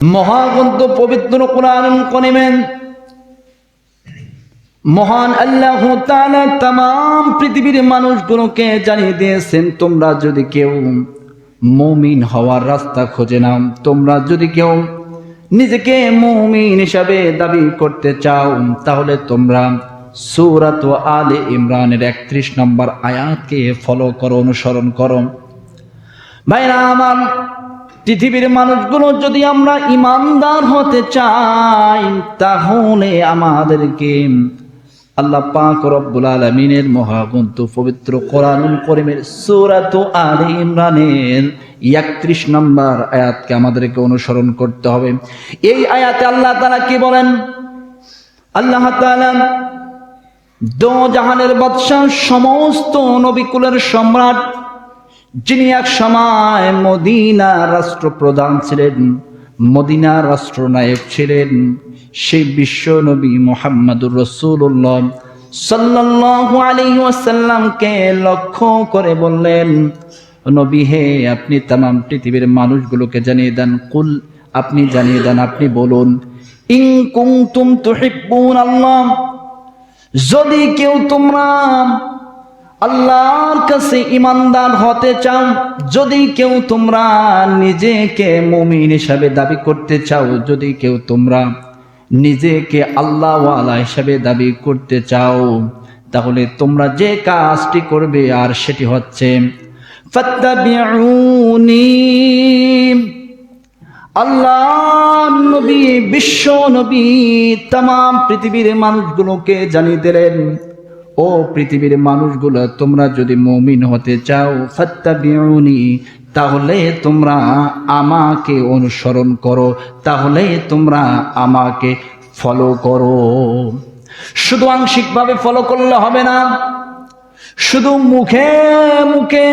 মহাগ্রন্থ পবিত্র কোরআন কনিমেন মহান আল্লাহ তাম পৃথিবীর মানুষগুলোকে জানিয়ে দিয়েছেন, তোমরা যদি কেউ মুমিন হওয়ার রাস্তা খুঁজে নাও, তোমরা যদি কেউ নিজেকে মুমিন হিসাবে দাবি করতে চাও, তাহলে তোমরা সূরাত আলে ইমরানের একত্রিশ নম্বর আয়াতকে ফলো করো, অনুসরণ করো। ভাইরা আমার পৃথিবীর মানুষগুলো যদি আমরা ইমানদার হতে চাই, তাহলে আমাদেরকে আল্লাহ পাক রব্বুল আলমিনের মহাগ্রন্থ পবিত্র কোরআনুল করিমের সূরাত আলে ইমরানের একত্রিশ নম্বর আয়াতকে আমাদেরকে অনুসরণ করতে হবে। এই আয়াতে আল্লাহ তাআলা কি বলেন? আল্লাহ তাআলা দো জাহানের বাদশাহ, সমস্ত নবিকুলের সম্রাট যিনি এক সময় মদিনা রাষ্ট্রপ্রধান ছিলেন, মদিনা রাষ্ট্রনায়ক ছিলেন, সেই বিশ্ব নবী মোহাম্মদুর রসুল্লাহ সাল্লাল্লাহু আলাইহি ওয়াসাল্লামকে লক্ষ্য করে বললেন, নবী, হে আপনি তামাম পৃথিবীর মানুষগুলোকে জানিয়ে দেন, কুল আপনি জানিয়ে দেন, আপনি বলুন, ইন কুনতুম তুহিব্বুন আল্লাহ যদি কেউ তোমরা আল্লাহর কাছে ইমানদার হতে চাও, যদি কেউ তোমরা নিজেকে মুমিন হিসাবে দাবি করতে চাও, যদি কেউ তোমরা নিজেকে আল্লাহওয়ালা হিসাবে দাবি করতে চাও, তাহলে তোমরা যে কাজটি করবে, আর সেটি হচ্ছে আল্লাহ নবী, বিশ্ব নবী তাম পৃথিবীর মানুষগুলোকে জানিয়ে দিলেন ও পৃথিবীর মানুষগুলো, তোমরা যদি মমিন হতে চাও, ফাত্তাবিউনি, তাহলে তোমরা আমাকে অনুসরণ করো, তাহলে তোমরা আমাকে ফলো করো। শুধু আংশিকভাবে ফলো করলে হবে না, শুধু মুখে মুখে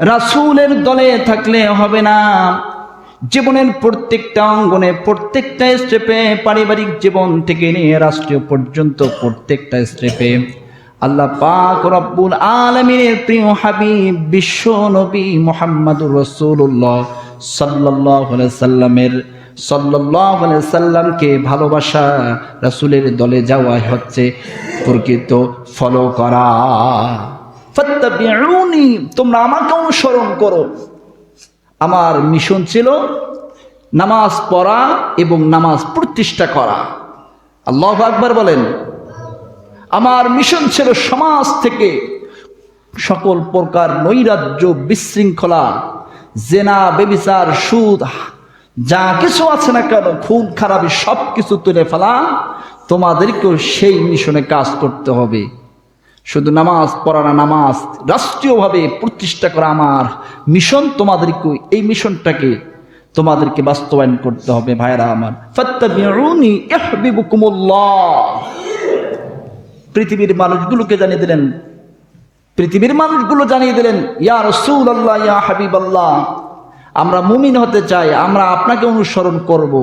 রাসূলের দলে থাকলে হবে না। জীবনের প্রত্যেকটা অঙ্গনে, প্রত্যেকটা স্টেপে পারিবারিক জীবন থেকে নিয়ে রাষ্ট্রীয় পর্যন্ত প্রত্যেকটা স্টেপে আল্লাহ পাক রব্বুল আলমিনের প্রিয় হাবিব, বিশ্ব নবী মোহাম্মদুর রসুল্লাহ সাল্লাহ সাল্লামের সাল্লাহ সাল্লামকে ভালোবাসা রাসূলের দলে যাওয়া হচ্ছে প্রকৃত ফলো করা। তোমরা আমাকে অনুসরণ করো। আমার মিশন ছিল নামাজ পড়া এবং নামাজ প্রতিষ্ঠা করা। আল্লাহ আকবার বলেন, আমার মিশন ছিল সমাজ থেকে সকল প্রকার নৈরাজ্য, বিশৃঙ্খলা, জেনা, বেবিচার, সুদ, যা কিছু আছে না কেন, খুন, খারাপি সব কিছু তুলে ফেলা। তোমাদেরকেও সেই মিশনে কাজ করতে হবে। শুধু নামাজ পড়ানা নামাজ রাষ্ট্রীয়ভাবে প্রতিষ্ঠা করা আমার মিশন তোমাদেরকে, এই মিশনটাকে তোমাদেরকে বাস্তবায়ন করতে হবে ভাইরা আমার। পৃথিবীর মানুষগুলোকে জানিয়ে দিলেন, পৃথিবীর মানুষগুলো জানিয়ে দিলেন, ইয়া রসুল আল্লাহ ইয়া হাবিব আল্লাহ আমরা মুমিন হতে চাই, আমরা আপনাকে অনুসরণ করব,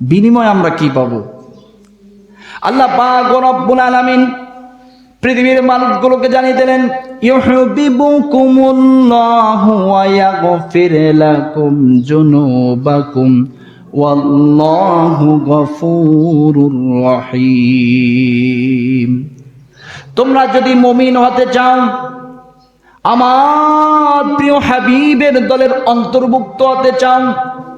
বিনিময় আমরা কি পাবো? আল্লাহ পাক রব্বুল আলামিন পৃথিবীর মানুষগুলোকে জানিয়ে দিলেন ওয়াল্লাহু তোমরা যদি মুমিন হতে চাও, আমার প্রিয় হাবিবের দলের অন্তর্ভুক্ত হতে চাও,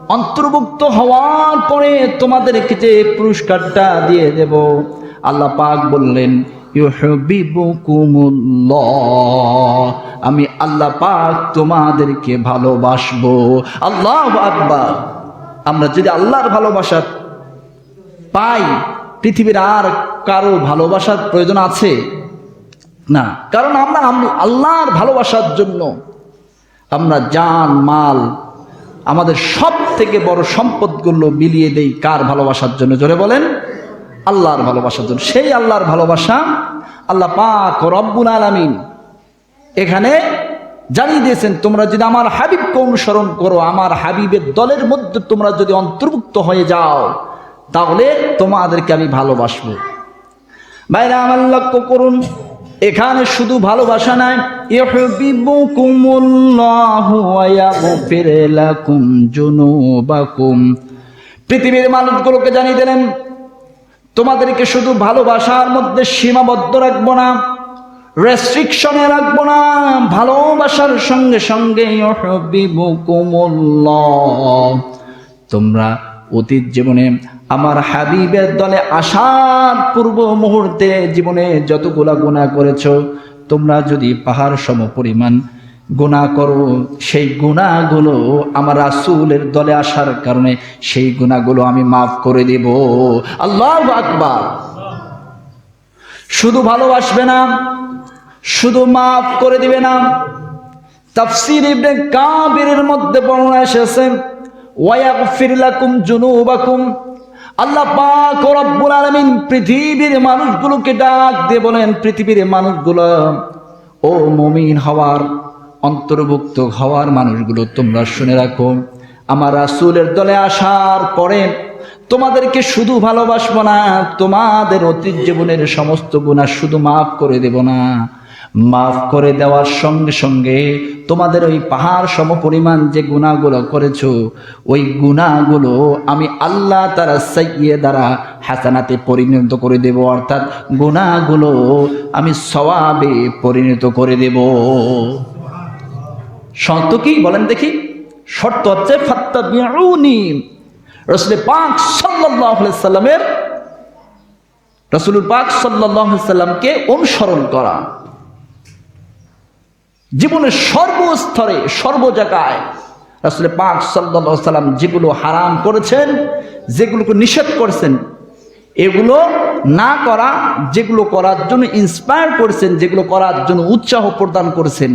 অন্তর্ভুক্ত হওয়ার পরে তোমাদেরকে যে পুরস্কারটা দিয়ে দেব, আল্লাহ পাক বললেন আমি আল্লাহ পাক তোমাদেরকে ভালোবাসবো। আল্লাহ আকবার। আমরা যদি আল্লাহর ভালোবাসা পাই, পৃথিবীর আর কারও ভালোবাসার প্রয়োজন আছে? না। কারণ আমরা আম- আল্লাহর ভালোবাসার জন্য আমরা জান, মাল, আমাদের সব থেকে বড় সম্পদগুলো মিলিয়ে দেই কার ভালোবাসার জন্য? জোরে বলেন। আল্লাহর ভালোবাসার জন্য। সেই আল্লাহর ভালোবাসা আল্লাহ পাক রব্বুল আলামিন এখানে জানিয়ে দিয়েছেন, তোমরা যদি আমার হাবিবকে অনুসরণ করো, আমার হাবিবের দলের মধ্যে তোমরা যদি অন্তর্ভুক্ত হয়ে যাও, তাহলে তোমাদেরকে আমি ভালোবাসবো। ভাইরা, আমার লক্ষ্য করুন, এখানে শুধু ভালোবাসা নাই পৃথিবীর মানুষগুলোকে জানিয়ে দিলেন তোমাদেরকে শুধু ভালোবাসার মধ্যে সীমাবদ্ধ রাখব না রেস্ট্রিকশনে রাখব না, ভালোবাসার সঙ্গে সঙ্গে। তোমরা অতীত জীবনে আমার হাবিবের দলে আসার পূর্ব মুহূর্তে জীবনে যতগুলা গুণা করেছ, তোমরা যদি পাহাড় সম পরিমাণ গুণা করো। সেই গুণাগুলো আমার রাসূলের দলে আসার কারণে সেই গুণাগুলো আমি মাফ করে দেব। আল্লাহ আকবার। শুধু ভালোবাসবে না, শুধু মাফ করে দিবে না। তাফসির ইবনে কাবিরের মধ্যে বর্ণনা এসেছে, ওয়ায়াগফির লাকুম জুনুবাকুম আল্লাহ পাক রব্বুল আলামিন পৃথিবীর মানুষগুলোকে ডাক দিয়ে বলেন, পৃথিবীর মানুষগুলো, ও মুমিন হওয়ার অন্তর্ভুক্ত হওয়ার মানুষগুলো তোমরা শুনে রাখো। আমার রাসূলের দলে আসার পরে তোমাদেরকে শুধু ভালোবাসবো না, তোমাদের অতীত জীবনের সমস্ত গুণা শুধু মাফ করে দেব না। মাফ করে দেওয়ার সঙ্গে সঙ্গে তোমাদের ওই পাহাড় সম পরিমাণ যে গুণাগুলো করেছ, ওই গুণাগুলো আমি আল্লাহ তারা সাইয়ে দ্বারা হাসানাতে পরিণত করে দেব। অর্থাৎ গুণাগুলো আমি সওয়াবে পরিণত করে দেব। শর্ত কি? বলেন দেখি। শর্ত হচ্ছে রসুল পাক সাল্লামের রসুল পাক সাল্লামকে অনুসরণ করা। জীবনের সর্বস্তরে সর্ব জায়গায় রসুল পাক সাল্লাম যেগুলো হারাম করেছেন, যেগুলোকে নিষেধ করেছেন, এগুলো না করা, যেগুলো করার জন্য ইন্সপায়ার করেছেন, যেগুলো করার জন্য উৎসাহ প্রদান করেছেন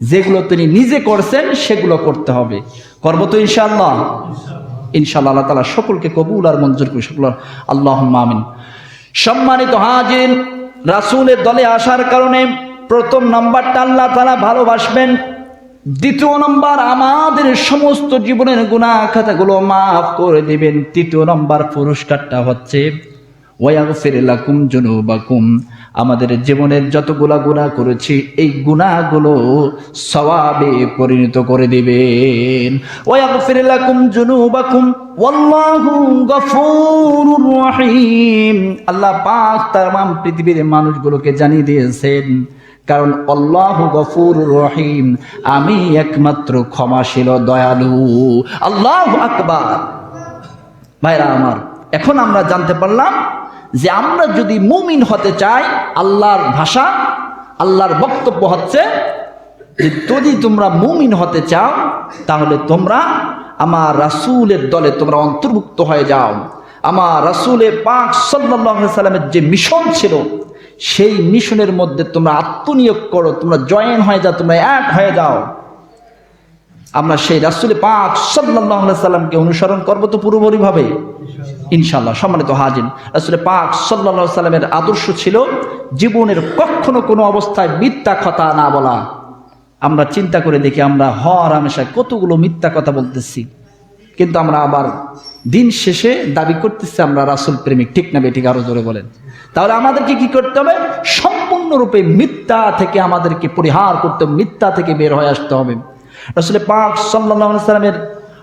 যেগুলো তিনি নিজে করছেন, সেগুলো করতে হবে। করব তো ইনশাআল্লাহ। ইনশাআল্লাহ আল্লাহ তালা সকলকে কবুল আর মঞ্জুর করি সকল আল্লাহ মামিন সম্মানিত হাজির, রাসূলের দলে আসার কারণে প্রথম নাম্বারটা আল্লাহ তালা ভালোবাসবেন। দ্বিতীয় নম্বর, আমাদের সমস্ত জীবনের গুণা খাতাগুলো মাফ করে দিবেন। তৃতীয় নম্বর পুরস্কারটা হচ্ছে, ওয়াগফির লাকুম জুনুবাকুম আমাদের জীবনের যতগুলা গুনাহ করেছি, এই গুনাহগুলো সওয়াবে পরিণত করে দিবেন। ওয়াগফির লাকুম জুনুবাকুম ওয়াল্লাহু গফুরুর রহিম। আল্লাহ পাক তামাম পৃথিবীর মানুষগুলোকে জানিয়ে দিয়েছেন, কারণ আল্লাহ গফুর রহিম, আমি একমাত্র ক্ষমাশীল দয়ালু। আল্লাহ আকবার। ভাইরা আমার, এখন আমরা জানতে পারলাম যে আমরা যদি মুমিন হতে চাই, আল্লাহর ভাষা, আল্লাহর বক্তব্য হচ্ছে যে যদি তোমরা মুমিন হতে চাও, তাহলে তোমরা আমার রাসূলের দলে তোমরা অন্তর্ভুক্ত হয়ে যাও। আমার রাসূলের পাক সাল্লামের যে মিশন ছিল, সেই মিশনের মধ্যে তোমরা আত্মনিয়োগ করো, তোমরা জয়েন হয়ে যাও, তোমরা এক হয়ে যাও। আমরা সেই রাসুল পাক সাল্লাহ সাল্লামকে অনুসরণ করব তো পুরোপুরিভাবে ইনশাল্লাহ সম্মানিত হাজিন রাসুল পাক সাল্লাহ সাল্লামের আদর্শ ছিল জীবনের কখনো কোনো অবস্থায় মিথ্যা কথা না বলা। আমরা চিন্তা করে দেখি আমরা হর হামেশা কতগুলো মিথ্যা কথা বলতেছি। কিন্তু আমরা আবার দিন শেষে দাবি করতেছি আমরা রাসুল প্রেমিক ঠিক না বেঠিক আরও জোরে বলেন। তাহলে আমাদেরকে কি করতে হবে? সম্পূর্ণরূপে মিথ্যা থেকে আমাদেরকে পরিহার করতে হবে মিথ্যা থেকে বের হয়ে আসতে হবে। আসলে পাক সাল্লাহ সাল্লামের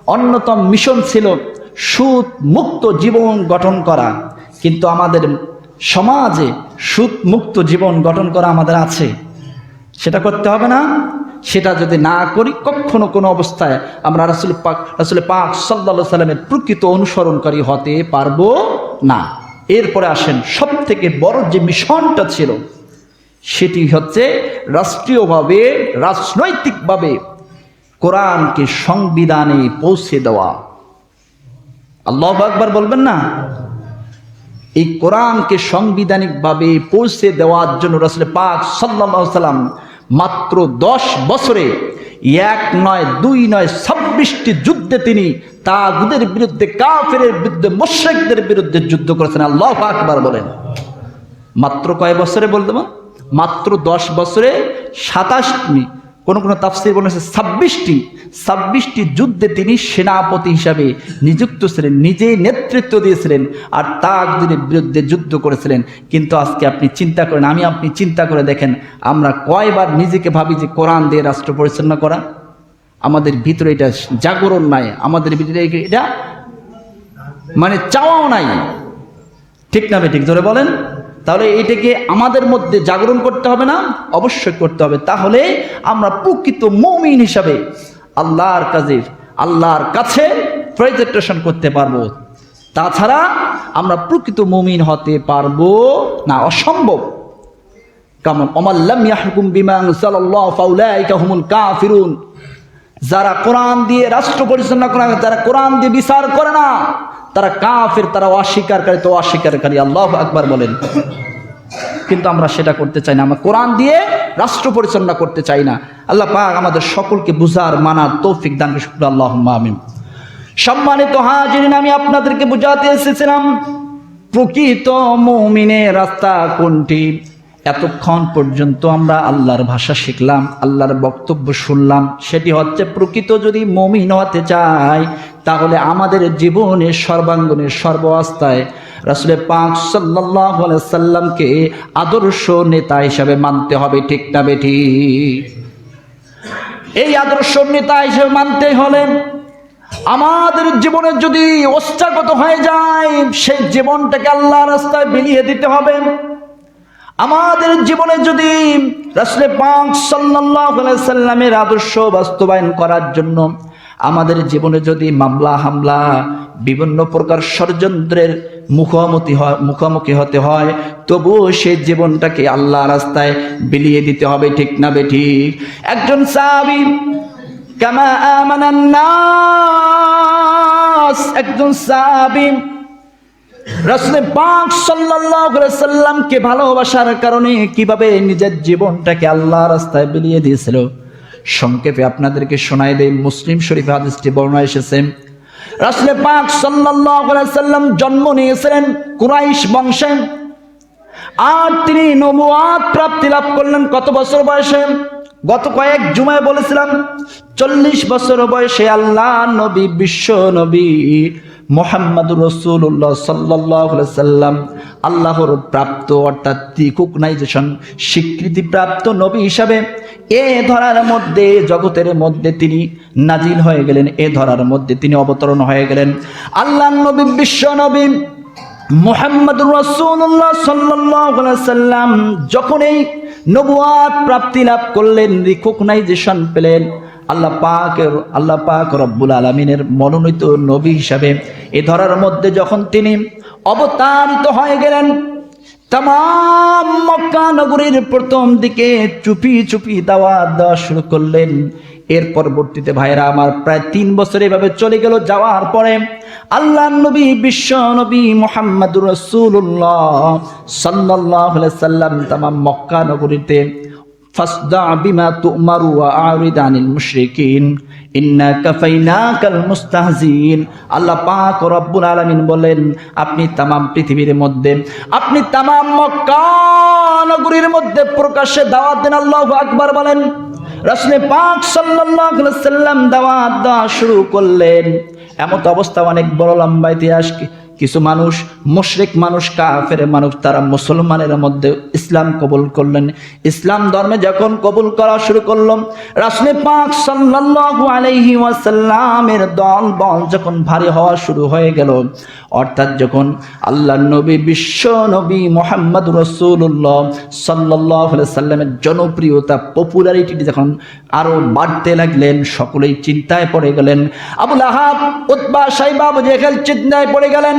অন্যতম মিশন ছিল সুদ মুক্ত জীবন গঠন করা। কিন্তু আমাদের সমাজে সুদ মুক্ত জীবন গঠন করা আমাদের আছে। সেটা করতে হবে না। সেটা যদি না করি, কখনো কোনো অবস্থায় আমরা রাসুল পাক রাসুল পাক সাল্লা সাল্লামের প্রকৃত অনুসরণকারী হতে পারব না। এরপরে আসেন সব থেকে বড় যে মিশনটা ছিল, সেটি হচ্ছে রাষ্ট্রীয়ভাবে, রাজনৈতিকভাবে কোরআনকে সংবিধানে পৌঁছে দেওয়া। আল্লাহ আকবার বলবেন না? এই কোরআনকে সাংবিধানিকভাবে পৌঁছে দেওয়ার জন্য রসলে পাক সাল্লাহ সাল্লাম মাত্র দশ বছরে এক নয়, দুই নয়, ছাব্বিশটি যুদ্ধে তিনি তাগুদের বিরুদ্ধে কাফের বিরুদ্ধে মোশেকদের বিরুদ্ধে যুদ্ধ করেছেন। আল্লাহ আকবার বলেন। মাত্র কয় বছরে বলতে মাত্র দশ বছরে সাতাশটি কোন কোনো তাফসির বলেছে ছাব্বিশটি ছাব্বিশটি যুদ্ধে তিনি সেনাপতি হিসাবে নিযুক্ত ছিলেন, নিজেই নেতৃত্ব দিয়েছিলেন আর তাকদিনের বিরুদ্ধে যুদ্ধ করেছিলেন। কিন্তু আজকে আপনি চিন্তা করেন, আমি আপনি চিন্তা করে দেখেন, আমরা কয়বার নিজেকে ভাবি যে কোরআন দিয়ে রাষ্ট্র পরিচালনা করা? আমাদের ভিতরে এটা জাগরণ নাই, আমাদের ভিতরে এটা মানে চাওয়াও নাই। ঠিক না ঠিক ধরে বলেন? তাহলে এটাকে আমাদের মধ্যে জাগরণ করতে হবে না? অবশ্যই করতে হবে। তাহলে আমরা প্রকৃত মৌমিন হিসাবে আল্লাহর কাজের, আল্লাহর কাছে প্রেজেন্টেশন করতে পারব। তাছাড়া আমরা প্রকৃত মমিন হতে পারব না অসম্ভব। কামন, অমাল্লাম ইয়াহকুম বিমা আনসালাল্লাহু ফাউলাইকা হুমুল কাফিরুন। যারা কোরআন দিয়ে রাষ্ট্র পরিচালনা করে যারা কোরআন দিয়ে বিচার করে না, তারা কাফের, তারা অস্বীকারী তো অস্বীকারী আল্লাহ আকবার বলেন। কিন্তু আমরা সেটা করতে চাই না। আমরা কোরআন দিয়ে রাষ্ট্র পরিচালনা করতে চাই না। আল্লাহ পাক আমাদের সকলকে বুঝার, মানার তৌফিক দান আল্লাহ আমিন। সম্মানিত হাজিরিন, আমি আপনাদেরকে বুঝাতে এসেছিলাম, প্রকৃত মৌমিনের রাস্তা কোনটি? এতক্ষণ পর্যন্ত আমরা আল্লাহর ভাষা শিখলাম, আল্লাহর বক্তব্য শুনলাম। সেটি হচ্ছে, প্রকৃত যদি মমিন হতে চাই তাহলে আমাদের জীবনের সর্বাঙ্গনের সর্বাবস্থায় রাসুলে পাক সাল্লাহ সাল্লামকে আদর্শ নেতা হিসাবে মানতে হবে, ঠিক না বেঠি? এই আদর্শ নেতা হিসেবে মানতে হলে আমাদের জীবনে যদি অস্ত্রাগত হয়ে যায়, সেই জীবনটাকে আল্লাহ রাস্তায় বিলিয়ে দিতে হবে। আমাদের জীবনে যদি রাসুলে সাল্লাহ সাল্লামের আদর্শ বাস্তবায়ন করার জন্য আমাদের জীবনে যদি মামলা, হামলা, বিভিন্ন প্রকার ষড়যন্ত্রের মুখোমুখি হয়, মুখোমুখি হতে হয় তবুও সেই জীবনটাকে আল্লাহ রাস্তায় বিলিয়ে দিতে হবে, ঠিক না বেঠিক একজন সাহাবী, কামা আমানান একজন সাহাবী রাসুলে পাক সাল্লামকে ভালোবাসার কারণে কীভাবে নিজের জীবনটাকে আল্লাহ রাস্তায় বিলিয়ে দিয়েছিল? সংক্ষেপে আপনাদেরকে শোনাই দেই, মুসলিম শরীফ হাদিসটি বর্ণনা এসেছে। রাসুল পাক সাল্লাম জন্ম নিয়েছিলেন কুরাইশ বংশে আর তিনি নবুয়াত প্রাপ্তি লাভ করলেন কত বছর বয়সে? গত কয়েক জুমায় বলেছিলাম, চল্লিশ বছর বয়সে আল্লাহ নবী, বিশ্ব নবী মোহাম্মদ রসুল্লাহ সাল্লাহ সাল্লাম আল্লাহর প্রাপ্ত অর্থাৎ রিকগনাইজেশন স্বীকৃতি প্রাপ্ত নবী হিসাবে এ ধরার মধ্যে, জগতের মধ্যে তিনি নাজিল হয়ে গেলেন, এ ধরার মধ্যে তিনি অবতরণ হয়ে গেলেন। আল্লাহ নবী, বিশ্ব নবী মোহাম্মদ রসুল্লাহ সাল্লাহ সাল্লাম যখন এই নবুয়াত প্রাপ্তি লাভ করলেন রিকগনাইজেশন পেলেন, আল্লাহ পাকের, আল্লাহ পাক রব্বুল আলমিনের মনোনীত নবী হিসাবে এ ধরার মধ্যে যখন তিনি অবতারিত হয়ে গেলেন তাম মক্কা নগরীর প্রথম দিকে চুপি চুপি দাওয়া দেওয়া শুরু করলেন। এর পরবর্তীতে ভাইরা আমার প্রায় তিন বছর এভাবে চলে গেল, যাওয়ার পরে আল্লাহ নবী, বিশ্ব নবী মোহাম্মদ রসুল্লাহ সাল্লাহ সাল্লাম তামাম মক্কা নগরীতে বলেন আপনি তামাম পৃথিবীর মধ্যে, আপনি তামাম মক্কা নগরীর মধ্যে প্রকাশ্যে দাওয়াত দেন, আল্লাহু আকবার বলেন। রাসূলে পাক সাল্লাম দাওয়াত দেওয়া শুরু করলেন। এমত অবস্থা অনেক বড় লম্বা ইতিহাস। কিছু মানুষ মুশরিক মানুষ, কাফের মানুষ, তারা মুসলমানের মধ্যে ইসলাম কবুল করলেন। ইসলাম ধর্মে যখন কবুল করা শুরু করল, রাসুল পাক সাল্লাল্লাহু আলাইহি ওয়াসাল্লামের দল বল যখন ভারী হওয়া শুরু হয়ে গেল, অর্থাৎ যখন আল্লাহ নবী, বিশ্ব নবী মোহাম্মদ রসুল্লাহ সাল্লাহ সাল্লামের জনপ্রিয়তা পপুলারিটি যখন আরও বাড়তে লাগলেন, সকলেই চিন্তায় পড়ে গেলেন। আবুল আহাব, উতবা সাইবা, আবু জেহেল চিন্তায় পড়ে গেলেন।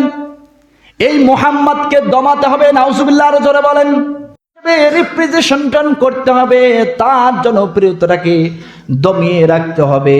এই মোহাম্মদকে দমাতে হবে, নাউজুবিল্লাহ আরও জোরে বলেন। রিপ্রেজেন্টেশন করতে হবে, তার জনপ্রিয়তাটাকে দমিয়ে রাখতে হবে।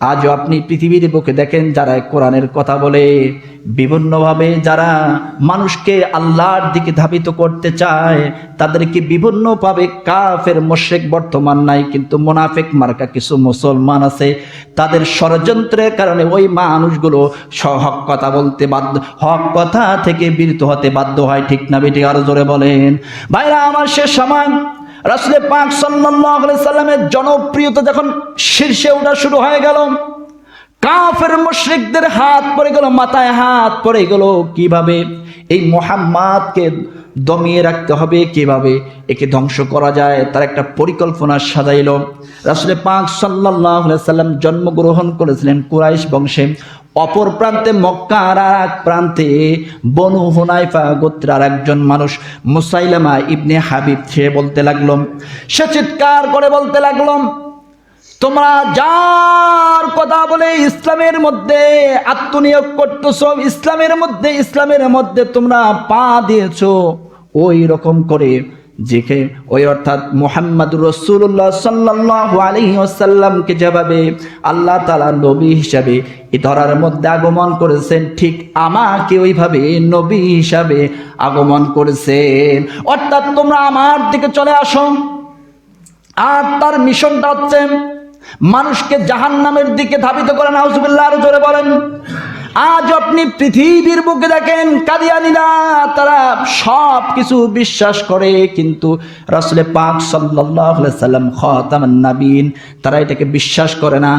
আজও আপনি পৃথিবীর বুকে দেখেন যারা কোরআনের কথা বলে। বিভিন্নভাবে যারা মানুষকে আল্লাহর দিকে ধাবিত করতে চায়, তাদেরকে বিভিন্নভাবে কাফের, মোশেক বর্তমান নাই, কিন্তু মোনাফেক মার্কা কিছু মুসলমান আছে। তাদের ষড়যন্ত্রের কারণে ওই মানুষগুলো স- হক কথা বলতে বাধ্য, হক কথা থেকে বিরত হতে বাধ্য হয়। ঠিক না বেটি, আরও জোরে বলেন। ভাইরা, আমার শেষ সময় রাসুলের পাক সাল্লামের জনপ্রিয়তা যখন শীর্ষে ওঠা শুরু হয়ে গেল, কাফের মুশরিকদের হাত পড়ে গেল, মাথায় হাত পড়ে গেল, কীভাবে এই মোহাম্মদকে দমিয়ে রাখতে হবে, কীভাবে একে ধ্বংস করা যায়, তার একটা পরিকল্পনা সাজাইল। রাসুলে পাক সাল্লাহ সাল্লাম জন্মগ্রহণ করেছিলেন কুরাইশ বংশে। অপর প্রান্তে মক্কার আর এক প্রান্তে বনু হুনাইফা গোত্রার একজন মানুষ মুসাইলামা ইবনে হাবিব সে বলতে লাগল, সে চিৎকার করে বলতে লাগল, তোমরা যার কথা বলে ইসলামের মধ্যে আত্মনিয়োগ করতেছ, ইসলামের মধ্যে ইসলামের মধ্যে তোমরা পা দিয়েছ, ওই রকম করে যেকে ওই অর্থাৎ মোহাম্মদ রসুল্লাহ সাল্লাহ আলী আসাল্লামকে যেভাবে আল্লাহ তালা নবী হিসাবে এই ধরার মধ্যে আগমন করেছেন। ঠিক আমাকে ওইভাবে নবী হিসাবে আগমন করেছেন। অর্থাৎ তোমরা আমার দিকে চলে আসো। আর তার মিশনটা হচ্ছে, মানুষকে জাহান নামের দিকে ধাবিত করেন। হাউসুবিল্লাহ আরও জোরে বলেন। আজ আপনি পৃথিবীর বুকে দেখেন, কাদিয়ানিরা, তারা সব কিছু বিশ্বাস করে, কিন্তু রাসুলে পাক সাল্লাম, খতামান নাবিন তারা এটাকে বিশ্বাস করে না।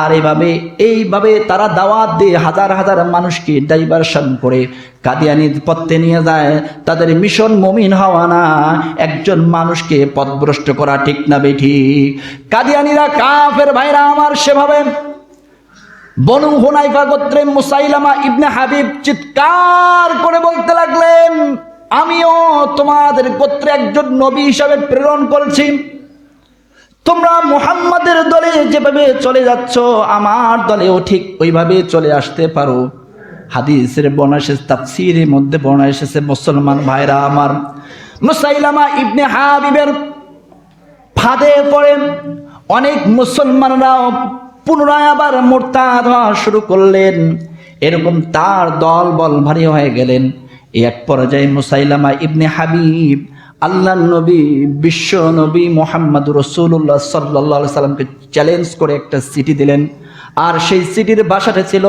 আর এইভাবে এইভাবে তারা দাওয়াত দিয়ে হাজার হাজার মানুষকে ডাইভারশন করে, কাদিয়ানি পথে নিয়ে যায়, তাদের মিশন মমিন হওয়া না, একজন মানুষকে পথভ্রষ্ট করা ঠিক না বেঠি কাদিয়ানিরা, কাফের ভাইরা আমার সেভাবে বনু হুনাইফা গোত্রে মুসাইলামা ইবনে হাবিব চিৎকার করে বলতে লাগলেন, আমিও তোমাদের গোত্রে একজন নবী হিসাবে প্রেরণ করেছি। তোমরা মুহাম্মাদের দলে যেভাবে চলে যাচ্ছ, আমার দলেও ঠিক ওইভাবে চলে আসতে পারো। হাদিসের বর্ণা এসেছে, তাফসিরের মধ্যে বর্ণা এসেছে, মুসলমান ভাইরা আমার। মুসাইলামা ইবনে হাবিবের ফাঁদে পড়ে অনেক মুসলমানরাও পুনরায় আবার মোরতাদ হওয়া শুরু করলেন। এরকম তার দল বল ভারী হয়ে গেলেন। এক পর্যায়ে মুসাইলামা ইবনে হাবিব আল্লাহ নবী, বিশ্ব নবী মোহাম্মদ রসুল্লাহ সাল্লা সাল্লামকে চ্যালেঞ্জ করে একটা চিঠি দিলেন। আর সেই সিটির বাসাটা ছিল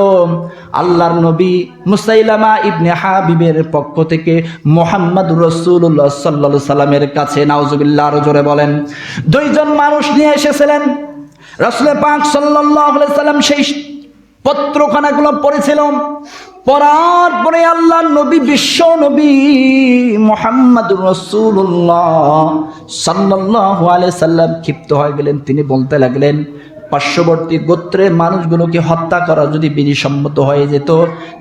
আল্লাহর নবী মুসাইলামা ইবনে হাবিবের পক্ষ থেকে মোহাম্মদ রসুল্লাহ সাল্লা সাল্লামের কাছে। নাউজুবিল্লাহ, আরও জোরে বলেন, দুইজন মানুষ নিয়ে এসেছিলেন। রসুল পাক সাল্লাম সেই পত্রখানাগুলো পড়েছিল পড়ার পরে আল্লাহ নবী, বিশ্ব নবী মোহাম্মদ রসুল্লাহ সাল্লাহ সাল্লাম ক্ষিপ্ত হয়ে গেলেন। তিনি বলতে লাগলেন, পার্শ্ববর্তী গোত্রের মানুষগুলোকে হত্যা করা যদি বিধিসম্মত হয়ে যেত,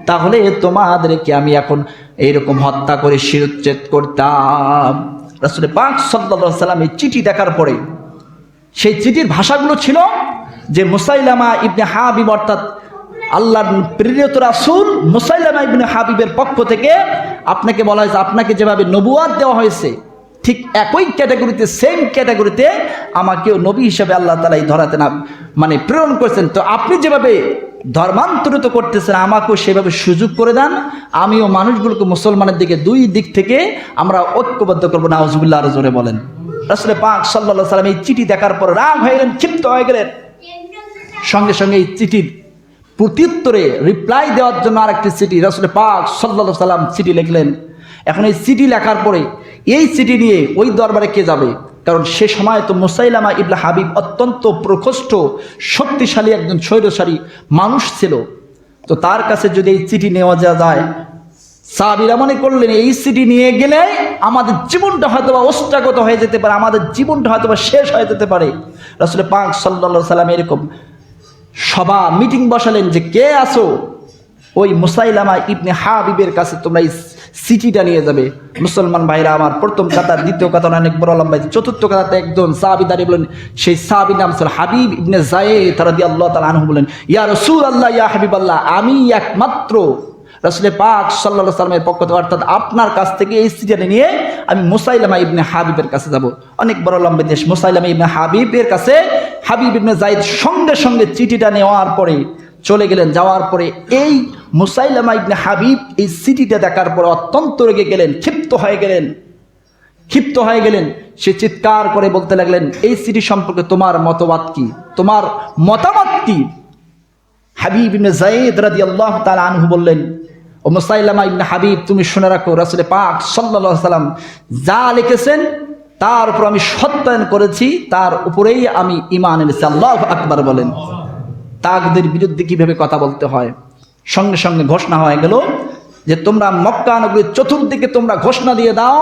তাহলে তোমাদেরকে আমি এখন এইরকম হত্যা করে শিরোচ্ছেদ করতাম। রাসুল পাক সাল্লাহ সাল্লাম এই চিঠি দেখার পরে সেই চিঠির ভাষাগুলো ছিল যে মুসাইলামা ইবনে হাবিব অর্থাৎ আল্লাহর প্রেরিত রাসুল মুসাইলামা ইবনে হাবিবের পক্ষ থেকে আপনাকে বলা হয়েছে, আপনাকে যেভাবে নবুয়াদ দেওয়া হয়েছে, ঠিক একই ক্যাটাগরিতে সেম ক্যাটাগরিতে আমাকেও নবী হিসাবে আল্লাহ তালাই ধরাতে না মানে প্রেরণ করেছেন। তো আপনি যেভাবে ধর্মান্তরিত করতেছেন আমাকেও সেভাবে সুযোগ করে দেন। আমিও মানুষগুলোকে মুসলমানের দিকে দুই দিক থেকে আমরা ঐক্যবদ্ধ করব। না আউজুবিল্লাহ আরও জোরে বলেন। আসলে পাক সাল্লা সাল্লাম এই চিঠি দেখার পর রাগ হয়ে গেলেন, ক্ষিপ্ত হয়ে গেলেন। সঙ্গে সঙ্গে এই চিঠির প্রত্যুত্তরে রিপ্লাই দেওয়ার জন্য আরেকটি চিঠি রাসুলে পাক সাল্লা সাল্লাম চিঠি লিখলেন। এখন এই চিঠি লেখার পরে এই চিঠি নিয়ে ওই দরবারে কে যাবে? কারণ সে সময় তো মুসাইলামা ইবলা হাবিব অত্যন্ত প্রকোষ্ঠ, শক্তিশালী একজন স্বৈরশালী মানুষ ছিল। তো তার কাছে যদি এই চিঠি নেওয়া যায় সাবিরা মনে করলেন, এই চিঠি নিয়ে গেলে আমাদের জীবনটা হয়তো বা অষ্টাগত হয়ে যেতে পারে, আমাদের জীবনটা হয়তো বা শেষ হয়ে যেতে পারে। আসলে পাক সাল্লা সাল্লাম এরকম সভা, মিটিং বসালেন যে, কে আসো ওই মুসাইলামা ইবনে হাবিবের কাছে তোমরা এই সিটিটা নিয়ে যাবে। মুসলমান ভাইরা আমার প্রথম কাতার দ্বিতীয় কাতার অনেক বড় লম্বা চতুর্থ কাতারতে একজন সাহাবি দাঁড়িয়ে বলেন, সেই সাহাবি নাম ছিল হাবিব ইবনে জায়ে তারা দিয়ে আল্লাহ তালা আনহু বলেন, ইয়া রসুল আল্লাহ ইয়া হাবিব আল্লাহ আমি একমাত্র রসুলে পাক সাল্লা সাল্লামের পক্ষ থেকে, অর্থাৎ আপনার কাছ থেকে এই সিটিটা নিয়ে আমি মুসাইলামা ইবনে হাবিবের কাছে যাব। অনেক বড় লম্বা দেশ মুসাইলামা ইবনে হাবিবের কাছে হাবিব ইবনে জাইদ সঙ্গে সঙ্গে চিঠিটা নেওয়ার পরে চলে গেলেন। যাওয়ার পরে এই মুসাইলামা ইবনে হাবিব এই সিটিটা দেখার পর অত্যন্ত রেগে গেলেন, ক্ষিপ্ত হয়ে গেলেন। ক্ষিপ্ত হয়ে গেলেন। সে চিৎকার করে বলতে লাগলেন, এই সিটি সম্পর্কে তোমার মতবাদ কি? তোমার মতামত কি? হাবিব ইবনে জাইদ রাদিয়াল্লাহু তাআলা আনহু বললেন, ও মুসাইলামা ইবনে হাবিব, তুমি শুনে রাখো, রাসূলে পাক আলাইহি সাল্লাম যা লিখেছেন, তার উপর আমি সত্যায়ন করেছি, তার উপরেই আমি ইমান এনেছি। আল্লাহু আকবার বলেন। তাকদের বিরুদ্ধে কীভাবে কথা বলতে হয়? সঙ্গে সঙ্গে ঘোষণা হয়ে গেল যে তোমরা মক্কা নগরীর চতুর্দিকে তোমরা ঘোষণা দিয়ে দাও,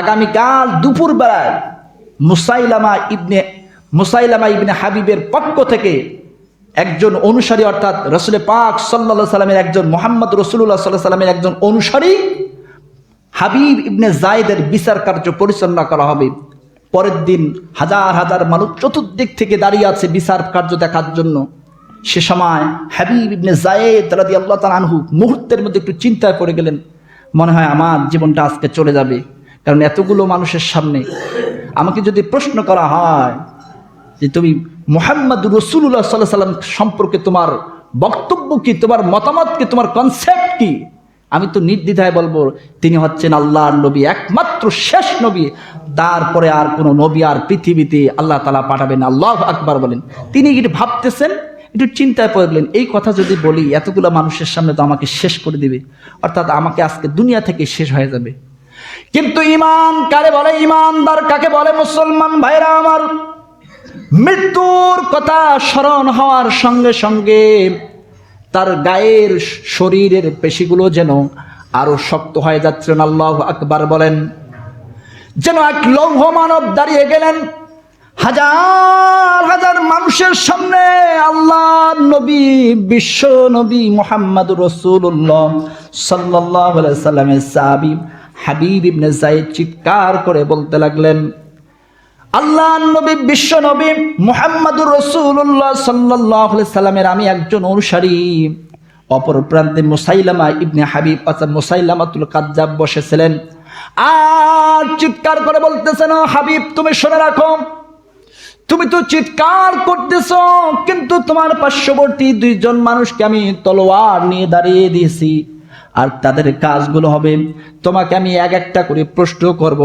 আগামীকাল দুপুর বেলায় মুসাইলামা ইবনে মুসাইলামা ইবনে হাবিবের পক্ষ থেকে একজন অনুসারী, অর্থাৎ রসুল পাক সাল্লা সাল্লামের একজন মোহাম্মদ রসুল্লাহ সাল্লাহ সাল্লামের একজন অনুসারী, হাবিব ইবনে জায়দের বিচার কার্য পরিচালনা করা হবে। পরের দিন হাজার হাজার মানুষ চতুর্দিক থেকে দাঁড়িয়ে আছে বিচার কার্য দেখার জন্য। সে সময় হাবিব ইবনে জায়েদ রাদি আল্লাহ আনহু মুহূর্তের মধ্যে একটু চিন্তায় পড়ে গেলেন। মনে হয় আমার জীবনটা আজকে চলে যাবে, কারণ এতগুলো মানুষের সামনে আমাকে যদি প্রশ্ন করা হয় যে তুমি মোহাম্মদ রসুল্লাহ সাল্লাহ সাল্লাম সম্পর্কে তোমার বক্তব্য কি, তোমার মতামত কি, তোমার কনসেপ্ট কি? আমি তো নির্দ্বিধায় বলব, তিনি হচ্ছেন আল্লাহর নবী, একমাত্র শেষ নবী। তারপরে আর কোনো নবী আর পৃথিবীতে আল্লাহ তালা পাঠাবেন আল্লাহ আকবার বলেন। তিনি একটু ভাবতেছেন? একটু চিন্তায় পড়লেন এই কথা যদি বলি, এতগুলো মানুষের সামনে তো আমাকে শেষ করে দিবে। অর্থাৎ আমাকে আজকে দুনিয়া থেকে শেষ হয়ে যাবে। কিন্তু ইমান কারে বলে? ইমানদার কাকে বলে মুসলমান ভাইরা আমার? মৃত্যুর কথা স্মরণ হওয়ার সঙ্গে সঙ্গে তার গায়ের শরীরের পেশিগুলো যেন আরও শক্ত হয়ে যাচ্ছেন। আল্লাহ আকবার বলেন, যেন এক লৌহ মানব দাঁড়িয়ে গেলেন। হাজার হাজার মানুষের সামনে আল্লাহ নবী, বিশ্ব নবী মোহাম্মদ রসুল্লাহ সাল্লাহ সাল্লামের সাহাবি হাবিব ইবনে জাইদ চিৎকার করে বলতে লাগলেন আল্লাহ নবী, বিশ্ব নবী মুহাম্মাদুর রসুল্লাহ সাল্লাহ সাল্লামের আমি একজন অনুসারী। অপর প্রান্তে মুসাইলামা ইবনে হাবিব আচ্ছা মুসাইলামাতুল কাজ্জাব বসেছিলেন। আর চিৎকার করে বলতেছেন, "ও হাবিব, তুমি শুনে রাখো তুমি তো চিৎকার করতেছ, কিন্তু তোমার পার্শ্ববর্তী দুইজন মানুষকে আমি তলোয়ার নিয়ে দাঁড়িয়ে দিয়েছি। আর তাদের কাজগুলো হবে, তোমাকে আমি এক একটা করে প্রশ্ন করব।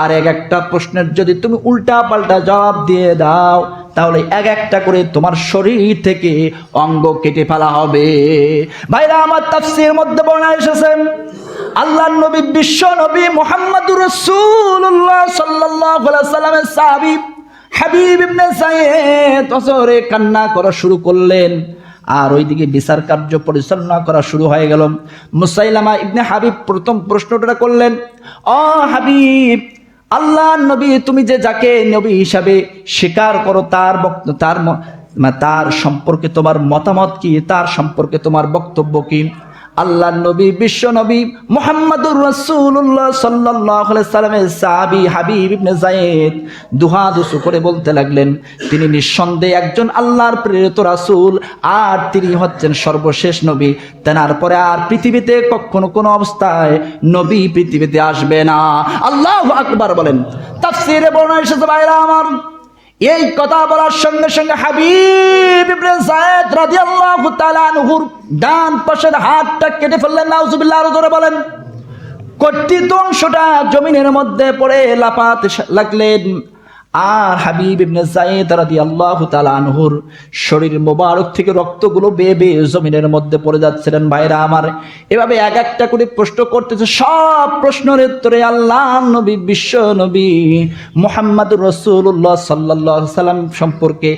আর এক একটা প্রশ্নের যদি তুমি উল্টা পাল্টা জবাব দিয়ে দাও, তাহলে এক একটা করে তোমার শরীর থেকে অঙ্গ কেটে ফেলা হবে। ভাইরা, আমার তাফসির মধ্যে বর্ণা এসেছেন আল্লাহ নবী, বিশ্ব নবী মোহাম্মদুর রসুল্লাহ সাল্লাহ সাল্লামের সাহাবি হাবিব ইবনে সাইয়েদ অসরে কান্না করা শুরু করলেন। আর ওইদিকে বিচার কার্য পরিচালনা করা শুরু হয়ে গেল। মুসাইলামা ইবনে হাবিব প্রথম প্রশ্নটা করলেন, অ হাবিব, আল্লাহ নবী, তুমি যে যাকে নবী হিসাবে স্বীকার করো, তার বক্ত, তার তার সম্পর্কে তোমার মতামত কি? তার সম্পর্কে তোমার বক্তব্য কি? আল্লাহ নবী, বিশ্ব নবী মোহাম্মদুর রসুল্লাহ সাল্লাহ সাল্লামের সাহাবি হাবিব ইবনে জায়েদ দুহা দুসু করে বলতে লাগলেন, তিনি নিঃসন্দেহে একজন আল্লাহর প্রেরিত রাসূল, আর তিনি হচ্ছেন সর্বশেষ নবী। তেনার পরে আর পৃথিবীতে কখনো কোনো অবস্থায় নবী পৃথিবীতে আসবে না। আল্লাহ আকবার বলেন। তাফসিরে বর্ণনা এসেছে, ভাইরা আমার এই কথা বলার সঙ্গে সঙ্গে হাবিব ইবনে যায়েদ রাদিয়াল্লাহু তাআলা আনহুর ডান পাশের হাতটা কেটে ফেললেন, নাউজুবিল্লাহ আরও বলেন। কর্তৃত অংশটা জমিনের মধ্যে পড়ে লাপাতে লাগলেন। আর হাবিব ইবনে যায়েদ রাদিয়াল্লাহু তাআলা আনহুর শরীর মোবারক থেকে রক্তগুলো বেয়ে বেয়ে জমিনের মধ্যে পড়ে যাচ্ছিলেন। ভাইরা আমার, এভাবে এক একটা করে প্রশ্ন করতেছে, সব প্রশ্নের উত্তরে আল্লাহ, নবী, বিশ্ব নবী মুহাম্মদ রাসূলুল্লাহ সাল্লাল্লাহু আলাইহি সাল্লাম সম্পর্কে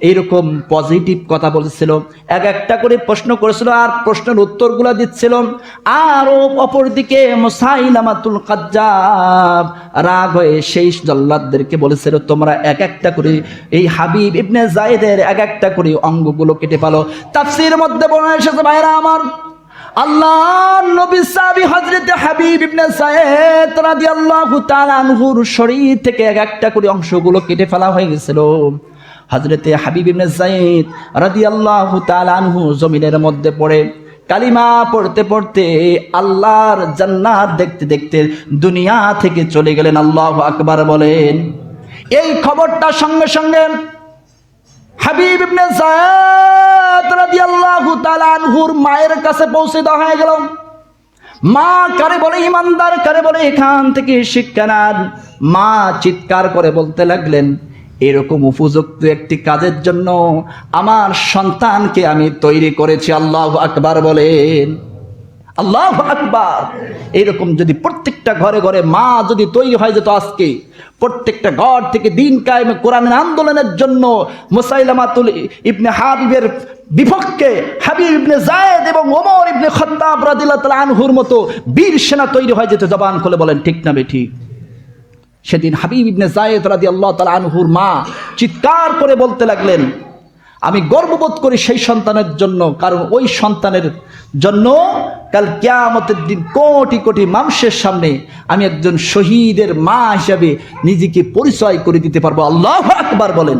এইরকম পজিটিভ কথা বলছিল, এক একটা করে প্রশ্ন করেছিল আর প্রশ্নের উত্তরগুলো দিচ্ছিল। আর অপরদিকে মুসাইলামাতুল কাজ্জাব রাগ হয়ে সেই জল্লাদদেরকে বলেছিল, তোমরা এক একটা করে এই হাবিব ইবনে জায়েদের এক একটা করে অঙ্গগুলো কেটে ফেলো। তাফসির মধ্যে বলা এসেছে ভাইরা আমার আল্লাহ নবী সাহাবী হযরত হাবিব ইবনে সাইদ রাদিয়াল্লাহু তাআলা আনহুর শরীর থেকে এক একটা করে অংশগুলো কেটে ফেলা হয়ে গেছিল। হযরতে হাবিব ইবনে সাইদ রাদিয়াল্লাহু তাআলা আনহু জমিনের মধ্যে পড়ে। কালিমা পড়তে পড়তে আল্লাহর জান্নাত দেখতে দেখতে দুনিয়া থেকে চলে গেলেন, আল্লাহু আকবার বলেন। এই খবরটা সঙ্গে সঙ্গে হাবিব ইবনে যায়েদ রাদিয়াল্লাহু তাআলা আনহুর মায়ের কাছে পৌঁছে দেওয়া হয়ে গেল। মা কারে বলে, ইমানদার কারে বলে, এখান থেকে শিক্ষা নেন। মা চিৎকার করে বলতে লাগলেন এরকম উপযুক্ত একটি কাজের জন্য আমার সন্তানকে আমি তৈরি করেছি। আল্লাহ আকবার বলেন। আল্লাহ আকবার। এরকম যদি প্রত্যেকটা ঘরে ঘরে মা যদি তৈরি হয়ে যেত আজকে, প্রত্যেকটা ঘর থেকে দিন কায়েমে কোরআনের আন্দোলনের জন্য মুসাইলামাতুল ইবনে হাবিবের বিপক্ষে হাবিব ইবনে জায়েদ এবং ওমর ইবনে খত্তাব রাদিয়াল্লাহু তাআলা আনহুর মতো বীর সেনা তৈরি হয়ে যেত জবান খুলে বলেন, ঠিক না বেঠিক সেদিন হাবিব ইবনে জায়েদ আল্লাহ তালা আনহুর মা চিৎকার করে বলতে লাগলেন, আমি গর্ববোধ করি সেই সন্তানের জন্য, কারণ ওই সন্তানের জন্য কাল কেয়ামতের দিন কোটি কোটি মানুষের সামনে আমি একজন শহীদের মা হিসাবে নিজেকে পরিচয় করে দিতে পারব। আল্লাহ আকবার বলেন।